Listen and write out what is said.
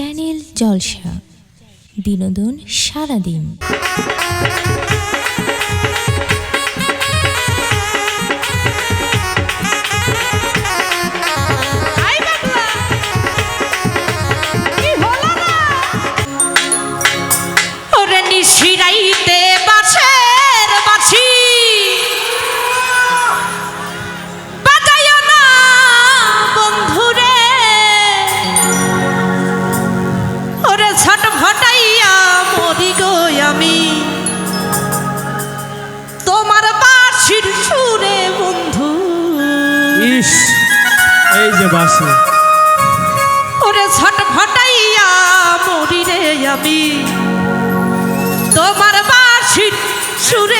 Channel জলসা বিনোদন সারাদিন। ছট ফটাইয়া মরি গো আমি। তোমার বাসির সুরে বন্ধু। ইস এই যে বাসি ওরে ছট ফটাইয়া মরি রে আমি। তোমার বাসির সুরে